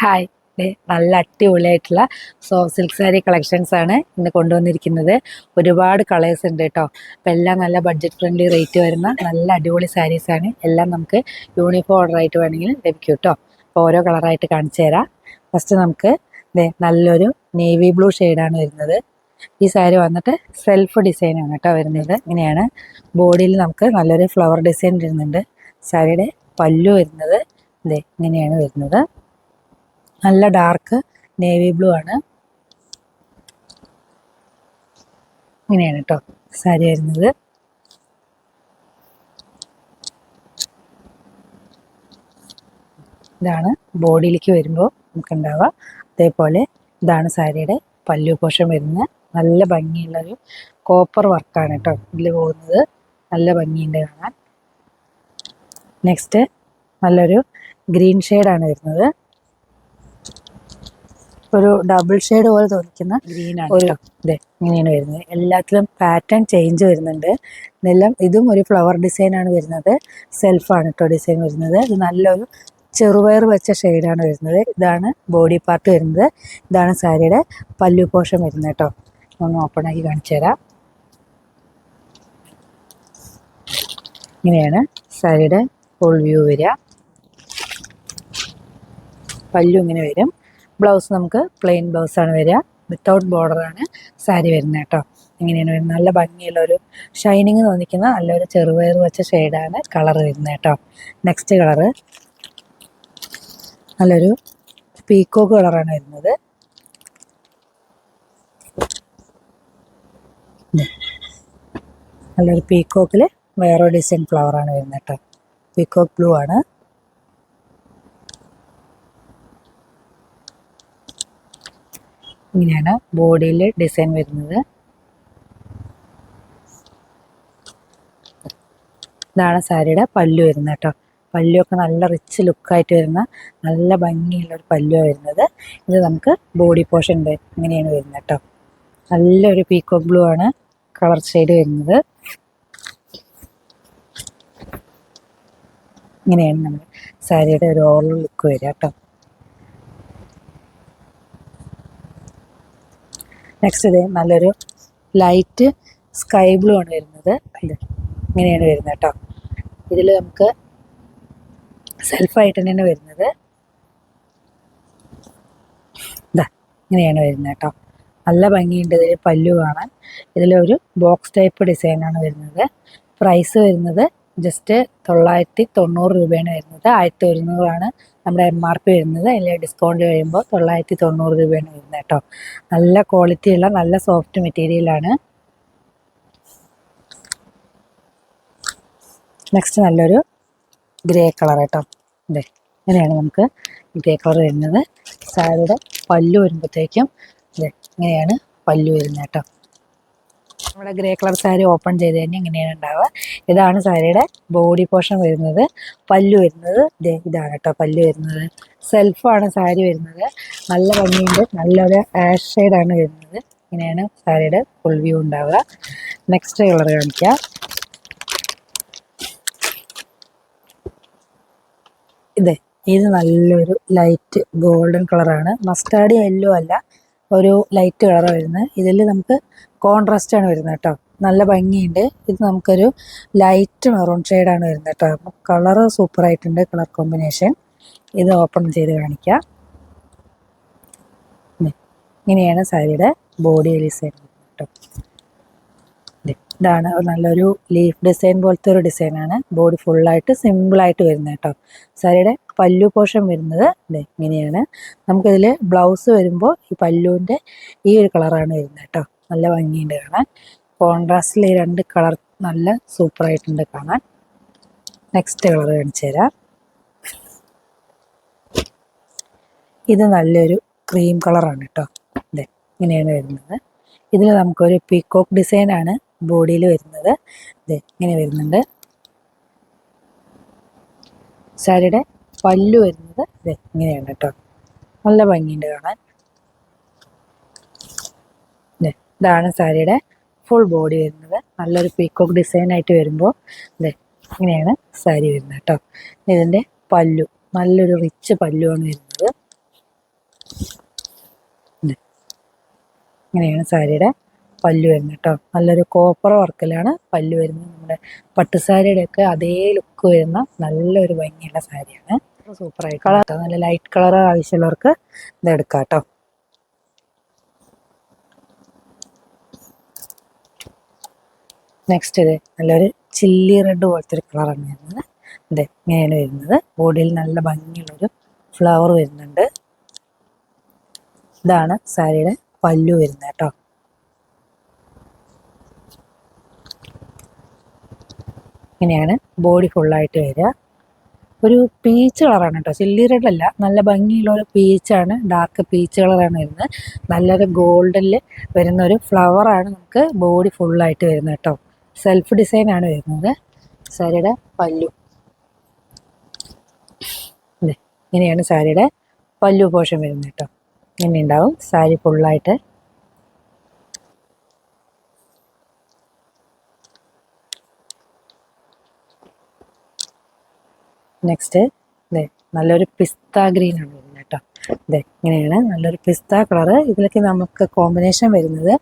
Hi നല്ല അടിപൊളിയായിട്ടുള്ള so silk sari collections ആണ് ഇന്ന് കൊണ്ടുവന്നിരിക്കുന്നത്. ഒരുപാട് കളേഴ്സ് ഉണ്ട് കേട്ടോ അപ്പം എല്ലാം നല്ല ബഡ്ജറ്റ് ഫ്രണ്ട്ലി റേറ്റ് വരുന്ന നല്ല അടിപൊളി സാരീസ് ആണ്. എല്ലാം നമുക്ക് യൂണിഫോം ഓർഡർ ആയിട്ട് വേണമെങ്കിൽ ലഭിക്കും കേട്ടോ അപ്പോൾ ഓരോ കളറായിട്ട് കാണിച്ചു തരാം. ഫസ്റ്റ് നമുക്ക് നല്ലൊരു നേവി ബ്ലൂ ഷെയ്ഡാണ് വരുന്നത്. ഈ സാരി വന്നിട്ട് സെൽഫ് ഡിസൈനാണ് കേട്ടോ വരുന്നത്. ഇങ്ങനെയാണ് ബോഡിയിൽ നമുക്ക് നല്ലൊരു ഫ്ലവർ ഡിസൈൻ വരുന്നുണ്ട്. സാരിയുടെ പല്ലു വരുന്നത്. ദേ ഇങ്ങനെയാണ് വരുന്നത്. നല്ല ഡാർക്ക് നേവി ബ്ലൂ ആണ്. ഇങ്ങനെയാണ് കേട്ടോ സാരി വരുന്നത്. ഇതാണ് ബോഡിയിലേക്ക് വരുമ്പോൾ നമുക്ക് ഉണ്ടാവുക അതേപോലെ ഇതാണ് സാരിയുടെ പല്ലു പോഷൻ വരുന്നത്. നല്ല ഭംഗിയുള്ളൊരു കോപ്പർ വർക്കാണ് കേട്ടോ ഇതിൽ പോകുന്നത്. നല്ല ഭംഗിയുണ്ട് കാണാൻ. നെക്സ്റ്റ് നല്ലൊരു ഗ്രീൻ ഷെയ്ഡാണ് വരുന്നത്. ഒരു ഡബിൾ ഷെയ്ഡ് പോലെ തോന്നിക്കുന്ന ഒരു ഇതെ ഇങ്ങനെയാണ് വരുന്നത്. എല്ലാത്തിലും പാറ്റേൺ ചേഞ്ച് വരുന്നുണ്ട്. എല്ലാം ഇതും ഒരു ഫ്ലവർ ഡിസൈൻ ആണ് വരുന്നത്. സെൽഫാണ് കേട്ടോ ഡിസൈൻ വരുന്നത്. ഇത് നല്ലൊരു ചെറുപയർ വെച്ച ഷെയ്ഡാണ് വരുന്നത്. ഇതാണ് ബോഡി പാർട്ട് വരുന്നത്. ഇതാണ് സാരിയുടെ പല്ലു പോഷൻ വരുന്നത് കേട്ടോ ഒന്ന് ഓപ്പൺ ആക്കി കാണിച്ചു തരാം. ഇങ്ങനെയാണ് സാരിയുടെ ഫുൾ വ്യൂ വരിക. പല്ലു ഇങ്ങനെ വരും. ബ്ലൗസ് നമുക്ക് പ്ലെയിൻ ബ്ലൗസാണ് വരിക. വിത്തൗട്ട് ബോർഡറാണ് സാരി വരുന്നത് കേട്ടോ. ഇങ്ങനെയാണ് വരുന്നത് നല്ല ഭംഗിയുള്ള ഒരു ഷൈനിങ് തോന്നിക്കുന്ന നല്ലൊരു ചെറുപയർ വെച്ച ഷെയ്ഡാണ് കളർ വരുന്നത് കേട്ടോ. നെക്സ്റ്റ് കളറ് നല്ലൊരു പീക്കോക്ക് കളറാണ് വരുന്നത്. നല്ലൊരു പീക്കോക്കിൽ വേറൊരു ഡിസൈൻ ഫ്ലവറാണ് വരുന്നത് കേട്ടോ. പീക്കോക്ക് ബ്ലൂ ആണ്. ഇങ്ങനെയാണ് ബോഡിയിൽ ഡിസൈൻ വരുന്നത്. ഇതാണ് സാരിയുടെ പല്ലു വരുന്നത് കേട്ടോ. പല്ലുവൊക്കെ നല്ല റിച്ച് ലുക്കായിട്ട് വരുന്ന നല്ല ഭംഗിയുള്ള ഒരു പല്ലുവാണ് വരുന്നത്. ഇത് നമുക്ക് ബോഡി പോർഷൻ ഇങ്ങനെയാണ് വരുന്നത് കേട്ടോ. നല്ലൊരു പീക്കോ ബ്ലൂ ആണ് കളർ ഷെയ്ഡ് വരുന്നത്. ഇങ്ങനെയാണ് നമ്മുടെ സാരിയുടെ ഒരു ഓവറോൾ ലുക്ക് വരിക കേട്ടോ. നെക്സ്റ്റ് ഇത് നല്ലൊരു ലൈറ്റ് സ്കൈ ബ്ലൂ ആണ് വരുന്നത്. ഇത് ഇങ്ങനെയാണ് വരുന്നത് കേട്ടോ. ഇതിൽ നമുക്ക് സെൽഫായിട്ട് തന്നെയാണ് വരുന്നത്. ഇതാ ഇങ്ങനെയാണ് വരുന്നത് കേട്ടോ. നല്ല ഭംഗിയുണ്ട് ഇതിൽ പല്ലു കാണാൻ. ഇതിലൊരു ബോക്സ് ടൈപ്പ് ഡിസൈനാണ് വരുന്നത്. പ്രൈസ് വരുന്നത് ജസ്റ്റ് തൊള്ളായിരത്തി തൊണ്ണൂറ് രൂപയാണ് വരുന്നത്. ആയിരത്തി ഒരുന്നൂറാണ് നമ്മുടെ എം ആർ പി വരുന്നത്. അതിൽ ഡിസ്കൗണ്ട് കഴിയുമ്പോൾ തൊള്ളായിരത്തി തൊണ്ണൂറ് രൂപയാണ് വരുന്നത് കേട്ടോ. നല്ല ക്വാളിറ്റിയുള്ള നല്ല സോഫ്റ്റ് മെറ്റീരിയലാണ് നെക്സ്റ്റ് നല്ലൊരു ഗ്രേ കളർ കേട്ടോ. ഇതേ ഇങ്ങനെയാണ് നമുക്ക് ഗ്രേ കളർ വരുന്നത്. സാരിയുടെ പല്ലു വരുമ്പോഴത്തേക്കും ഇതേ ഇങ്ങനെയാണ് പല്ലു വരുന്നത് കേട്ടോ. നമ്മുടെ ഗ്രേ കളർ സാരി ഓപ്പൺ ചെയ്ത് തന്നെ ഇങ്ങനെയാണ് ഉണ്ടാവുക. ഇതാണ് സാരിയുടെ ബോഡി പോർഷൻ വരുന്നത്. പല്ലു വരുന്നത്. ഇതാണ് കേട്ടോ പല്ലു വരുന്നത്. സെൽഫാണ് സാരി വരുന്നത്. നല്ല ഭംഗിയുണ്ട്. നല്ലൊരു ആഷ് ഷെയ്ഡാണ് വരുന്നത്. ഇങ്ങനെയാണ് സാരിയുടെ ഫുൾ വ്യൂ ഉണ്ടാവുക. നെക്സ്റ്റ് കളർ കാണിക്കാം. ഇത് ഇത് നല്ലൊരു ലൈറ്റ് ഗോൾഡൻ കളറാണ് മസ്റ്റാർഡ് യെല്ലോ അല്ല. ഒരു ലൈറ്റ് കളറാണ് വരുന്നത് ഇതിൽ നമുക്ക് കോൺട്രാസ്റ്റ് ആണ് വരുന്നത് കേട്ടോ. നല്ല ഭംഗിയുണ്ട്. ഇത് നമുക്കൊരു ലൈറ്റ് മെറൂൺ ഷെയ്ഡാണ് വരുന്നത് കേട്ടോ. അപ്പം കളറ് സൂപ്പറായിട്ടുണ്ട് കളർ കോമ്പിനേഷൻ ഇത് ഓപ്പൺ ചെയ്ത് കാണിക്കാം. ഇങ്ങനെയാണ് സാരിയുടെ ബോഡി ഡിസൈൻ കേട്ടോ. ഇതാണ് നല്ലൊരു ലീഫ് ഡിസൈൻ പോലത്തെ ഒരു ഡിസൈനാണ് ബോഡി ഫുള്ളായിട്ട് സിമ്പിളായിട്ട് വരുന്നത് കേട്ടോ. സാരിയുടെ പല്ലു പോഷൻ വരുന്നത് ഇങ്ങനെയാണ്. നമുക്കിതിൽ ബ്ലൗസ് വരുമ്പോൾ ഈ പല്ലുവിന്റെ ഈ ഒരു കളറാണ് വരുന്നത് കേട്ടോ. നല്ല ഭംഗിയുണ്ട് കാണാൻ. കോൺട്രാസ്റ്റിൽ ഈ രണ്ട് കളർ നല്ല സൂപ്പറായിട്ടുണ്ട് കാണാൻ. നെക്സ്റ്റ് കളർ കാണിച്ചു തരാം. ഇത് നല്ലൊരു ക്രീം കളറാണ് കേട്ടോ. അതെ ഇങ്ങനെയാണ് വരുന്നത്. ഇതിൽ നമുക്കൊരു പീക്കോക്ക് ഡിസൈനാണ് ബോഡിയിൽ വരുന്നത്. അതെ ഇങ്ങനെ വരുന്നുണ്ട്. സാരിയുടെ പല്ലു വരുന്നത് ഇങ്ങനെയാണ് കേട്ടോ. നല്ല ഭംഗിയുണ്ട് കാണാൻ. ഇതാണ് സാരിയുടെ ഫുൾ ബോഡി വരുന്നത്. നല്ലൊരു പീക്കോക്ക് ഡിസൈൻ ആയിട്ട് വരുമ്പോൾ ഇതേ ഇങ്ങനെയാണ് സാരി വരുന്നത് കേട്ടോ. ഇതിന്റെ പല്ലു നല്ലൊരു റിച്ച് പല്ലുവാണ് വരുന്നത്. ഇങ്ങനെയാണ് സാരിയുടെ പല്ലു വരുന്നത് കേട്ടോ. നല്ലൊരു കോപ്പർ വർക്കിലാണ് പല്ലു വരുന്നത്. നമ്മുടെ പട്ടുസാരിയുടെ ഒക്കെ അതേ ലുക്ക് വരുന്ന നല്ലൊരു ഭംഗിയുള്ള സാരിയാണ്. സൂപ്പറായിട്ട് കളർ നല്ല ലൈറ്റ് കളർ ആവശ്യമുള്ളവർക്ക് ഇത് എടുക്കാം കേട്ടോ. നെക്സ്റ്റ് ഇത് നല്ലൊരു ചില്ലി റെഡ് പോലത്തെ ഒരു കളറാണ് വരുന്നത്. ഇത് ഇങ്ങനെയാണ് വരുന്നത്. ബോഡിയിൽ നല്ല ഭംഗിയുള്ളൊരു ഫ്ലവർ വരുന്നുണ്ട്. ഇതാണ് സാരിയുടെ പല്ലു വരുന്നത് കേട്ടോ. ഇങ്ങനെയാണ് ബോഡി ഫുള്ളായിട്ട് വരിക. ഒരു പീച്ച് കളറാണ് കേട്ടോ ചില്ലി റെഡ് അല്ല. നല്ല ഭംഗിയുള്ള ഒരു പീച്ചാണ് ഡാർക്ക് പീച്ച് കളറാണ് വരുന്നത്. നല്ലൊരു ഗോൾഡിൽ വരുന്ന ഒരു ഫ്ലവറാണ് നമുക്ക് ബോഡി ഫുള്ളായിട്ട് വരുന്നത് കേട്ടോ സെൽഫ് ഡിസൈൻ ആണ് വരുന്നത്. സാരിയുടെ പല്ലു. ഇങ്ങനെയാണ് സാരിയുടെ പല്ലു പോഷൻ വരുന്നത് കേട്ടോ ഇങ്ങനെ ഉണ്ടാവും. സാരി ഫുള്ളായിട്ട് നെക്സ്റ്റ് ഇതേ നല്ലൊരു പിസ്ത ഗ്രീൻ ആണ് വരുന്നത് കേട്ടോ. ഇതേ ഇങ്ങനെയാണ് നല്ലൊരു പിസ്ത കളറ്. ഇതിലേക്ക് നമുക്ക് കോമ്പിനേഷൻ വരുന്നത്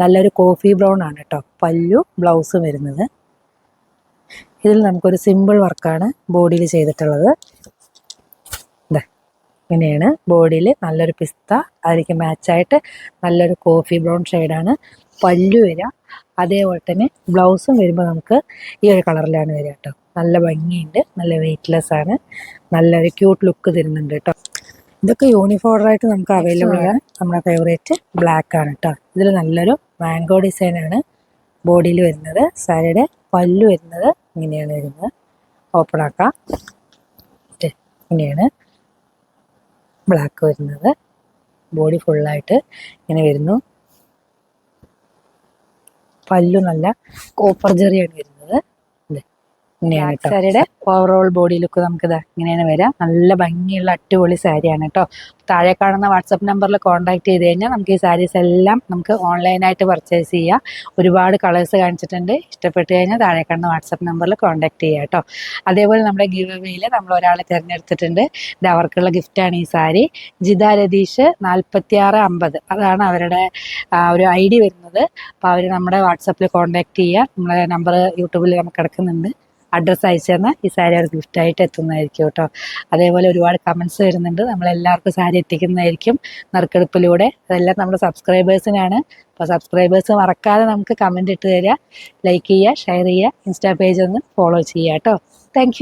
നല്ലൊരു കോഫി ബ്രൗൺ ആണ് കേട്ടോ. പല്ലു ബ്ലൗസും വരുന്നത്. ഇതിൽ നമുക്കൊരു സിമ്പിൾ വർക്കാണ് ബോഡിയിൽ ചെയ്തിട്ടുള്ളത്. ദേ, ഇങ്ങനെയാണ് ബോഡിയിൽ നല്ലൊരു പിസ്ത അതിലേക്ക് മാച്ചായിട്ട് നല്ലൊരു കോഫി ബ്രൗൺ ഷെയ്ഡാണ് പല്ലു വരിക. അതേപോലെ തന്നെ ബ്ലൗസും വരുമ്പോൾ നമുക്ക് ഈ ഒരു കളറിലാണ് വരിക കേട്ടോ. നല്ല ഭംഗിയുണ്ട്. നല്ല വെയ്റ്റ്ലെസ് ആണ്. നല്ലൊരു ക്യൂട്ട് ലുക്ക് തരുന്നുണ്ട് കേട്ടോ ഇതൊക്കെ യൂണിഫോം ആയിട്ട് നമുക്ക് അവൈലബിൾ ആണ്. നമ്മുടെ ഫേവറേറ്റ് ബ്ലാക്ക് ആണ് കേട്ടോ ഇതിൽ നല്ലൊരു മാംഗോ ഡിസൈൻ ആണ് ബോഡിയിൽ വരുന്നത്. സാരിയുടെ പല്ല് വരുന്നത് ഇങ്ങനെയാണ് വരുന്നത്. ഓപ്പൺ ആക്കാം. ഇങ്ങനെയാണ് ബ്ലാക്ക് വരുന്നത്. ബോഡി ഫുള്ളായിട്ട് ഇങ്ങനെ വരുന്നു. പല്ലു നല്ല കോപ്പർ ജെറിയാണ് വരുന്നത്. ഇങ്ങനെയാണ് സാരിയുടെ ഓവറോൾ ബോഡി ലുക്ക് നമുക്ക് ഇതാ ഇങ്ങനെയാണ് വരാം. നല്ല ഭംഗിയുള്ള അടിപൊളി സാരിയാണ് കേട്ടോ താഴെ കാണുന്ന വാട്സപ്പ് നമ്പറിൽ കോൺടാക്ട് ചെയ്ത് കഴിഞ്ഞാൽ നമുക്ക് ഈ സാരീസ് എല്ലാം നമുക്ക് ഓൺലൈനായിട്ട് പർച്ചേസ് ചെയ്യാം. ഒരുപാട് കളേഴ്സ് കാണിച്ചിട്ടുണ്ട്. ഇഷ്ടപ്പെട്ട് കഴിഞ്ഞാൽ താഴെ കാണുന്ന വാട്സപ്പ് നമ്പറിൽ കോൺടാക്ട് ചെയ്യുക കേട്ടോ അതേപോലെ നമ്മുടെ ഗിവ് നമ്മൾ ഒരാളെ തിരഞ്ഞെടുത്തിട്ടുണ്ട്. ഇത് അവർക്കുള്ള ഗിഫ്റ്റാണ് ഈ സാരി ജിത രതീഷ് നാൽപ്പത്തി ആറ് അമ്പത്. അതാണ് അവരുടെ ഒരു ഐ ഡി വരുന്നത്. അപ്പോൾ അവർ നമ്മുടെ വാട്സപ്പിൽ കോൺടാക്ട് ചെയ്യുക നമ്മുടെ നമ്പർ യൂട്യൂബിൽ നമുക്ക് കിടക്കുന്നുണ്ട്. അഡ്രസ്സ് അയച്ചു തന്നാൽ ഈ സാരി അവർക്ക് ഗിഫ്റ്റായിട്ട് എത്തുന്നതായിരിക്കും കേട്ടോ. അതേപോലെ ഒരുപാട് കമൻസ് വരുന്നുണ്ട്. നമ്മളെല്ലാവർക്കും സാരി എത്തിക്കുന്നതായിരിക്കും നറുക്കെടുപ്പിലൂടെ. അതെല്ലാം നമ്മുടെ സബ്സ്ക്രൈബേഴ്സിനാണ് അപ്പോൾ സബ്സ്ക്രൈബേഴ്സ് മറക്കാതെ നമുക്ക് കമന്റ് ഇട്ട് തരിക ലൈക്ക് ചെയ്യുക ഷെയർ ചെയ്യുക ഇൻസ്റ്റാ പേജ് ഒന്ന് ഫോളോ ചെയ്യുക കേട്ടോ. താങ്ക്